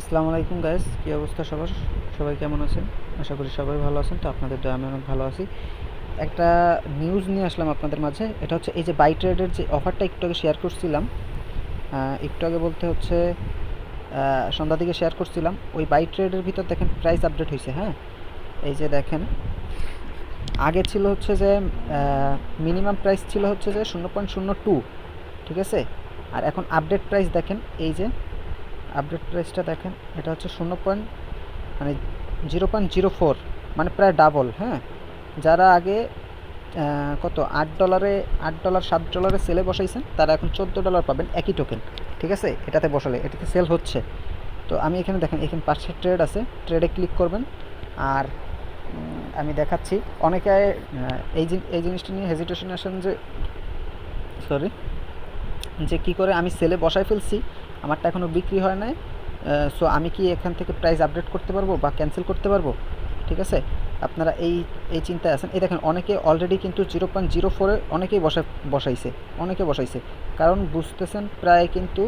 আসসালামু আলাইকুম গাইস কী অবস্থা সবার? সবাই কেমন আছেন? আশা করি সবাই ভালো আছেন। তো আপনাদের আমি অনেক ভালো আছি। একটা নিউজ নিয়ে আসলাম আপনাদের মাঝে। এটা হচ্ছে এই যে বাই ট্রেডের যে অফারটা একটু আগে শেয়ার করছিলাম একটু আগে বলতে হচ্ছে সন্ধ্যা দিকে শেয়ার করছিলাম। ওই বাই ট্রেডের ভিতর দেখেন প্রাইস আপডেট হয়েছে হ্যাঁ? এই যে দেখেন, আগে ছিল হচ্ছে যে মিনিমাম প্রাইস ছিল হচ্ছে যে শূন্য পয়েন্ট শূন্য টু ঠিক আছে? আর এখন আপডেট প্রাইস দেখেন, এই যে আপডেট প্রাইসটা দেখেন, এটা হচ্ছে শূন্য পয়েন্ট মানে জিরো পয়েন্ট জিরো ফোর মানে প্রায় ডাবল হ্যাঁ? যারা আগে কত, আট ডলারে আট ডলার সাত ডলারে সেলে বসাইছেন, তারা এখন চোদ্দ ডলার পাবেন একই টোকেন ঠিক আছে? এটাতে বসালে, এটাতে সেল হচ্ছে। তো আমি এখানে দেখেন, এখানে পাঁচটা ট্রেড আছে ট্রেডে ক্লিক করবেন, আর আমি দেখাচ্ছি, অনেকে এই এই জিনিসটা নিয়ে হেজিটেশন আসেন যে সরি যে কি করে আমি সেলে বসাই ফেলছি, আমারটা এখনও বিক্রি হয় নাই সো আমি কি এখান থেকে প্রাইস আপডেট করতে পারব বা ক্যান্সেল করতে পারব? ঠিক আছে? আপনারা এই এই চিন্তায় আছেন। এই দেখেন, অনেকে অলরেডি কিন্তু জিরো পয়েন্ট জিরো ফোরে অনেকেই বসা, বসাইছে, অনেকে বসাইছে। কারণ বুঝতেছেন প্রায় কিন্তু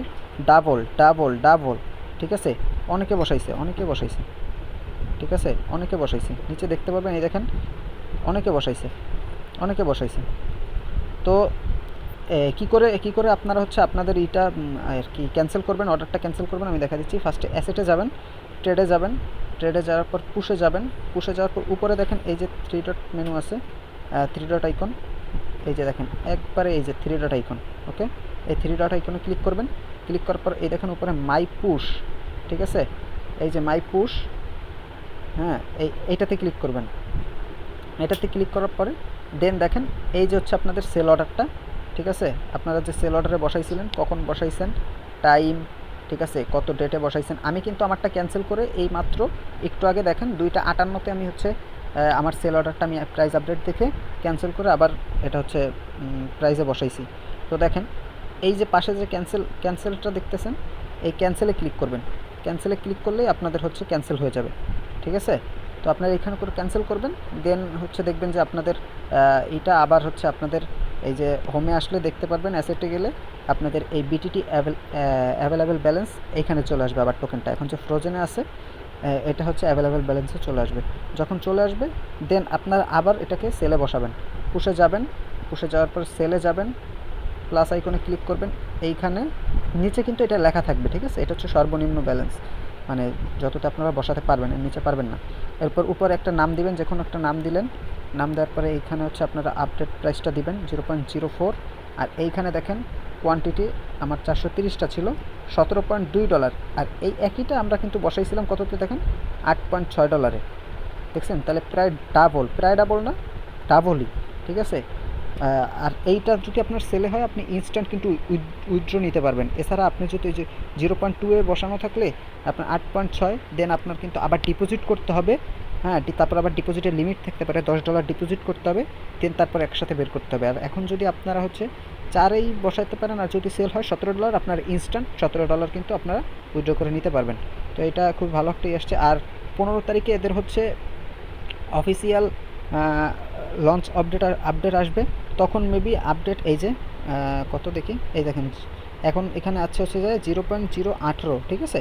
ডাবল ডাবল ডাবল ঠিক আছে? অনেকে বসাইছে অনেকে বসাইছে, ঠিক আছে? অনেকে বসাইছে। নিচে দেখতে পাবেন এই দেখেন, অনেকে বসাইছে অনেকে বসাইছে। তো কি করে কি করে আপনারা হচ্ছে আপনাদের এইটা আর কি ক্যান্সেল করবেন অর্ডারটা ক্যান্সেল করবেন, আমি দেখা দিচ্ছি। ফার্স্টে অ্যাসেটে যাবেন ট্রেডে যাবেন ট্রেডে যাওয়ার পর পুষে যাবেন পুষে যাওয়ার পর উপরে দেখেন এই যে থ্রি ডট মেনু আছে থ্রি ডট আইকন এই যে দেখেন, একবারে এই যে থ্রি ডট আইকন ওকে এই থ্রি ডট আইকনে ক্লিক করবেন ক্লিক করার পর এই দেখেন উপরে মাই পুশ ঠিক আছে? এই যে মাই পুশ হ্যাঁ এই, এইটাতে ক্লিক করবেন। এটাতে ক্লিক করার পরে দেন দেখেন এই যে হচ্ছে আপনাদের সেল অর্ডারটা ঠিক আছে? আপনারা যে সেল অর্ডারে বসাইছিলেন, কখন বসাইছেন টাইম ঠিক আছে, কত ডেটে বসাইছেন, আমি কিন্তু আমারটা ক্যান্সেল করে এই মাত্র একটু আগে দেখেন, দুইটা আটান্নতে আমি হচ্ছে আমার সেল অর্ডারটা আমি প্রাইস আপডেট দেখে ক্যান্সেল করে আবার এটা হচ্ছে প্রাইসে বসাইছি। তো দেখেন, এই যে পাশে যে ক্যান্সেল ক্যান্সেলটা দেখতেছেন, এই ক্যান্সেলে ক্লিক করবেন। ক্যান্সেলে ক্লিক করলেই আপনাদের হচ্ছে ক্যান্সেল হয়ে যাবে, ঠিক আছে? তো আপনারা এখানে করে ক্যান্সেল করবেন দেন হচ্ছে দেখবেন যে আপনাদের এইটা আবার হচ্ছে আপনাদের এই যে হোমে আসলে দেখতে পারবেন অ্যাসেটে গেলে আপনাদের এই বিটিটি অ্যাভেলেবেল ব্যালেন্স এইখানে চলে আসবে আবার টোকেনটা এখন যে ফ্রোজেনে আছে এটা হচ্ছে অ্যাভেলেবেল ব্যালেন্সে চলে আসবে। যখন চলে আসবে দেন আপনার আবার এটাকে সেলে বসাবেন। পুষে যাবেন পুষে যাওয়ার পর সেলে যাবেন প্লাস আইকনে ক্লিক করবেন। এইখানে নিচে কিন্তু এটা লেখা থাকবে, ঠিক আছে? এটা হচ্ছে সর্বনিম্ন ব্যালেন্স মানে যতটা আপনারা বসাতে পারবেন, এর নিচে পারবেন না। এরপর উপরে একটা নাম দিবেন যে কোনো একটা নাম দিলেন। নাম দেওয়ার পরে এইখানে হচ্ছে আপনারা আপডেট প্রাইসটা দিবেন জিরো পয়েন্ট জিরো ফোর আর এইখানে দেখেন কোয়ান্টিটি আমার চারশো তিরিশটা ছিল, সতেরো পয়েন্ট দুই ডলার আর এই একইটা আমরা কিন্তু বসাইছিলাম কততে দেখেন? আট পয়েন্ট ছয় ডলারে দেখছেন? তাহলে প্রায় ডাবল প্রায় ডাবল না? ডাবলই ঠিক আছে? আর এইটা যদি আপনার সেলে হয়, আপনি ইনস্ট্যান্ট কিন্তু উইথড্র নিতে পারবেন। এছাড়া আপনি যদি ওই যে জিরো পয়েন্ট টু এ বসানো থাকলে, আপনার আট পয়েন্ট ছয় দেন আপনার কিন্তু আবার ডিপোজিট করতে হবে। হ্যাঁ তারপর আবার ডিপোজিটের লিমিট থাকতে পারে, দশ ডলার ডিপোজিট করতে হবে দেন তারপর একসাথে বের করতে হবে। আর এখন যদি আপনারা হচ্ছে চারেই বসাইতে পারেন, আর যদি সেল হয় সতেরো ডলার আপনার ইনস্ট্যান্ট সতেরো ডলার কিন্তু আপনারা উইথড্র করে নিতে পারবেন। তো এটা খুব ভালো একটা ইয়ে আসছে। আর পনেরো তারিখে এদের হচ্ছে অফিসিয়াল লঞ্চ আপডেট আপডেট আসবে। তখন মেবি আপডেট এই যে কত দেখি? এই দেখেন, এখন এখানে আছে হচ্ছে যে জিরো পয়েন্ট জিরো আঠেরো, ঠিক আছে?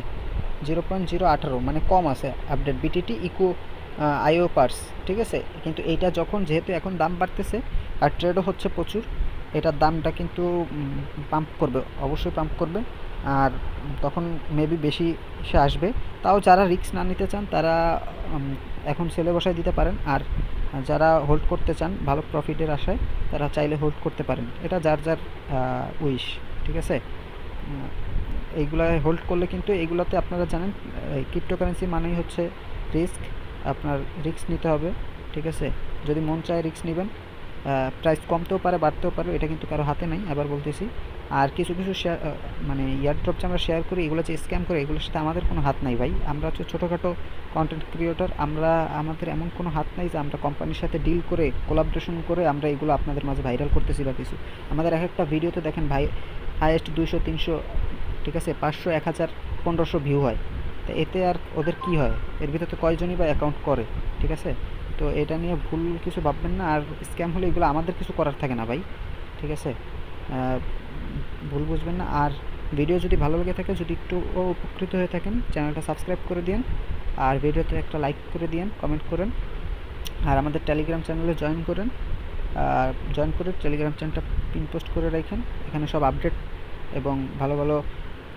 জিরো পয়েন্ট জিরো আঠেরো মানে কম আছে আপডেট বিটিটি ইকো আইও পার্স ঠিক আছে? কিন্তু এইটা যখন যেহেতু এখন দাম বাড়তেছে আর ট্রেডও হচ্ছে প্রচুর, এটার দামটা কিন্তু পাম্প করবে, অবশ্যই পাম্প করবে। আর তখন মেবি বেশি সে আসবে। তাও যারা রিস্ক না নিতে চান, তারা এখন সেলে বসায় দিতে পারেন। আর যারা হোল্ড করতে চান ভালো প্রফিটের আশায়, তারা চাইলে হোল্ড করতে পারেন। এটা যার যার উইশ ঠিক আছে? এইগুলা হোল্ড করলে কিন্তু এইগুলাতে আপনারা জানেন ক্রিপ্টোকারেন্সি মানেই হচ্ছে রিস্ক আপনার রিস্ক নিতে হবে, ঠিক আছে? যদি মন চায় রিস্ক নেবেন প্রাইস কমতেও পারে, বাড়তেও পারে, এটা কিন্তু কারও হাতে নাই, আবার বলতেছি। আর কিছু কিছু শেয়ার মানে ইয়ারড্রপ যে আমরা শেয়ার করি, এগুলো যে স্ক্যাম করে, এগুলোর সাথে আমাদের কোনো হাত নাই ভাই। আমরা হচ্ছে ছোটোখাটো কন্টেন্ট ক্রিয়েটর আমরা, আমাদের এমন কোনো হাত নাই যে আমরা কোম্পানির সাথে ডিল করে কোলাবরেশন করে আমরা এগুলো আপনাদের মাঝে ভাইরাল করতেছি বা কিছু। আমাদের এক একটা ভিডিওতে দেখেন ভাই হাইয়েস্ট দুশো তিনশো, ঠিক আছে, পাঁচশো, এক হাজার, পনেরোশো ভিউ হয়। তো এতে আর ওদের কি হয়? এর ভিতরে তো কয়জনই বা অ্যাকাউন্ট করে, ঠিক আছে? তো এটা নিয়ে ভুল কিছু ভাববেন না, আর স্ক্যাম হলে এগুলো আমাদের কিছু করার থাকে না ভাই, ঠিক আছে? ভুল বুঝবেন না। আর ভিডিও যদি ভালো লেগে থাকে, যদি একটু উপকৃত হয়ে থাকেন, চ্যানেলটা সাবস্ক্রাইব করে দিন আর ভিডিওতে একটা লাইক করে দিন কমেন্ট করেন। আর আমাদের টেলিগ্রাম চ্যানেলে জয়েন করেন। আর জয়েন করে টেলিগ্রাম চ্যানেলটা পিন পোস্ট করে রাখেন। এখানে সব আপডেট এবং ভালো ভালো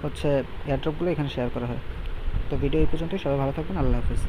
হচ্ছে এয়ারড্রপগুলো এখানে শেয়ার করা হয়। তো ভিডিও এই পর্যন্তই। সবাই ভালো থাকবেন। আল্লাহ হাফিজ।